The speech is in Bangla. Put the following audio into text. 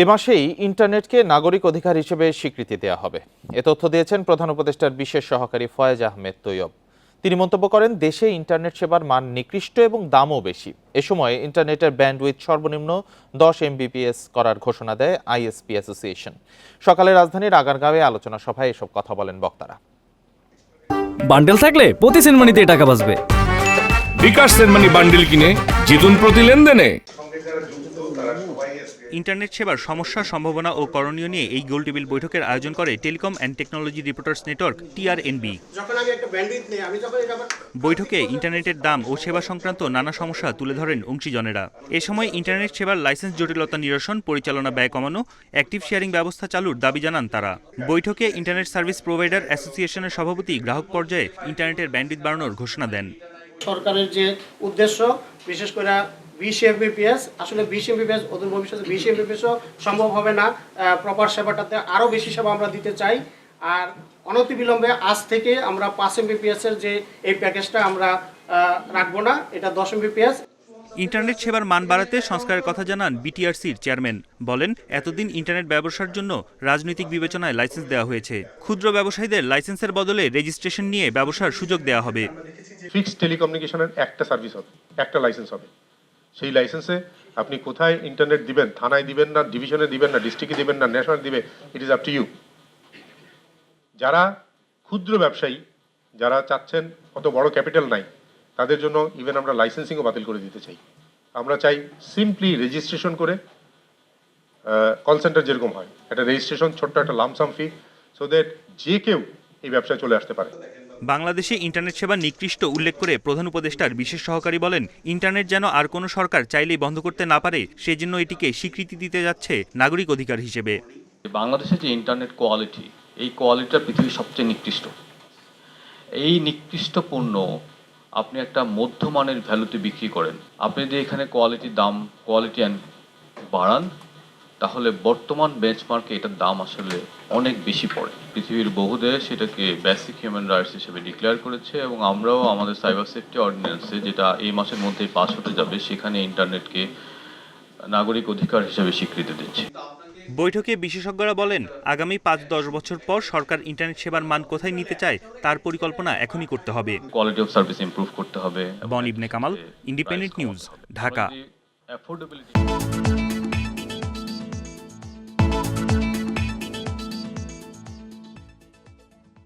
এ মাসেই ইন্টারনেটকে নাগরিক অধিকার হিসেবে স্বীকৃতি দেওয়া হবে। এ তথ্য দিয়েছেন প্রধান উপদেষ্টার বিশেষ সহকারী ফয়েজ আহমেদ তৈয়ব। তিনি মন্তব্য করেন দেশে ইন্টারনেট সেবার মান নিকৃষ্ট এবং দামও বেশি। এ সময় ইন্টারনেটের ব্যান্ডউইথ সর্বনিম্ন দশ এমবিপিএস করার ঘোষণা দেয় আইএসপি অ্যাসোসিয়েশন। সকালে রাজধানীর আগারগাঁওয়ে আলোচনা সভায় এসব কথা বলেন বক্তারা। বান্ডেল থাকলে প্রতি সেনমানিতে টাকা বাঁচবে। বিকাশ সেনমানি বান্ডিল কিনে জিতুন প্রতি লেনদেনে। ইন্টারনেট সেবার সমস্যা সম্ভাবনা ও করণীয় নিয়ে এই গোলটেবিল বৈঠকের আয়োজন করে telecom and technology reporters network TRNB. বৈঠকে ইন্টারনেটের দাম ও সেবা সংক্রান্ত নানা সমস্যা তুলে ধরেন অংশীজনেরা। এ সময় ইন্টারনেট সেবার লাইসেন্স জটিলতা নিরসন পরিচালনা ব্যয় কমানো অ্যাক্টিভ শেয়ারিং ব্যবস্থা চালুর দাবি জানান তারা। বৈঠকে ইন্টারনেট সার্ভিস প্রোভাইডার অ্যাসোসিয়েশনের সভাপতি গ্রাহক পর্যায়ে ইন্টারনেটের ব্যান্ডউইথ বাড়ানোর ঘোষণা দেন। সরকারের যে উদ্দেশ্য বিশেষ করে বিশ এমবিপিএস আসলে বিশ এমবিপিএস অদূর ভবিষ্যতে বিশ এমবিপিএসও সম্ভব হবে না। প্রপার সেবাটাতে আরও বেশি সেবা আমরা দিতে চাই। আর অনতিবিলম্বে আজ থেকে আমরা পাঁচ এমবিপিএস এর যে এই প্যাকেজটা আমরা রাখব না এটা দশ এমবিপিএস ইন্টারনেট সেবার মান বাড়াতে সংস্কারের কথা জানান বিটিআরসির চেয়ারম্যান। বলেন এতদিন ইন্টারনেট ব্যবসার জন্য রাজনৈতিক বিবেচনায় লাইসেন্স দেওয়া হয়েছে। ক্ষুদ্র ব্যবসায়ীদের লাইসেন্সের বদলে রেজিস্ট্রেশন নিয়ে ব্যবসার সুযোগ দেওয়া হবে। ফিক্সড টেলিকমিউনিকেশনের একটা সার্ভিস হবে একটা লাইসেন্স হবে। সেই লাইসেন্সে আপনি কোথায় ইন্টারনেট দিবেন, থানায় দিবেন না ডিভিশনে দিবেন না ডিস্ট্রিক্টে দিবেন না ন্যাশনাল দিবে it is up to you যারা ক্ষুদ্র ব্যবসায়ী, যারা চাচ্ছেন অত বড় ক্যাপিটাল নাই, তাদের জন্য ইভেন আমরা লাইসেন্সিংও বাতিল করে দিতে চাই। আমরা চাই সিম্পলি রেজিস্ট্রেশন করে কল সেন্টার যেরকম হয়, একটা রেজিস্ট্রেশন ছোট্ট একটা লামসাম ফি সো দ্যাট যে কেউ এই ব্যবসায় চলে আসতে পারে। বাংলাদেশে ইন্টারনেট সেবা নিকৃষ্ট উল্লেখ করে প্রধান উপদেষ্টার বিশেষ সহকারী বলেন, ইন্টারনেট যেন আর কোনো সরকার চাইলেই বন্ধ করতে না পারে, সেজন্য এটিকে স্বীকৃতি দিতে যাচ্ছে নাগরিক অধিকার হিসেবে। বাংলাদেশের যে ইন্টারনেট কোয়ালিটি, এই কোয়ালিটিটা পৃথিবীর সবচেয়ে নিকৃষ্ট। এই নিকৃষ্ট পণ্য আপনি একটা মধ্যমানের ভ্যালুতে বিক্রি করেন। আপনি যদি এখানে কোয়ালিটির দাম কোয়ালিটি বাড়ান তাহলে বর্তমান বেঞ্চমার্কে এটার দাম আসলে অনেক বেশি পড়ে। পৃথিবীর বহু দেশ এটাকে বেসিক হিউম্যান রাইটস হিসেবে ডিক্লেয়ার করেছে এবং আমরাও আমাদের সাইবার সেফটি অর্ডিন্যান্সে যেটা এই মাসের মধ্যেই পাস হতে যাবে সেখানে ইন্টারনেটকে নাগরিক অধিকার হিসেবে স্বীকৃতি দিচ্ছি। বৈঠকে বিশেষজ্ঞরা বলেন আগামী পাঁচ দশ বছর পর সরকার ইন্টারনেট সেবার মান কোথায় নিতে চায় তার পরিকল্পনা এখনই করতে হবে। কোয়ালিটি অফ সার্ভিস ইমপ্রুভ করতে হবে। বন ইবনে কামাল ইন্ডিপেন্ডেন্ট নিউজ ঢাকা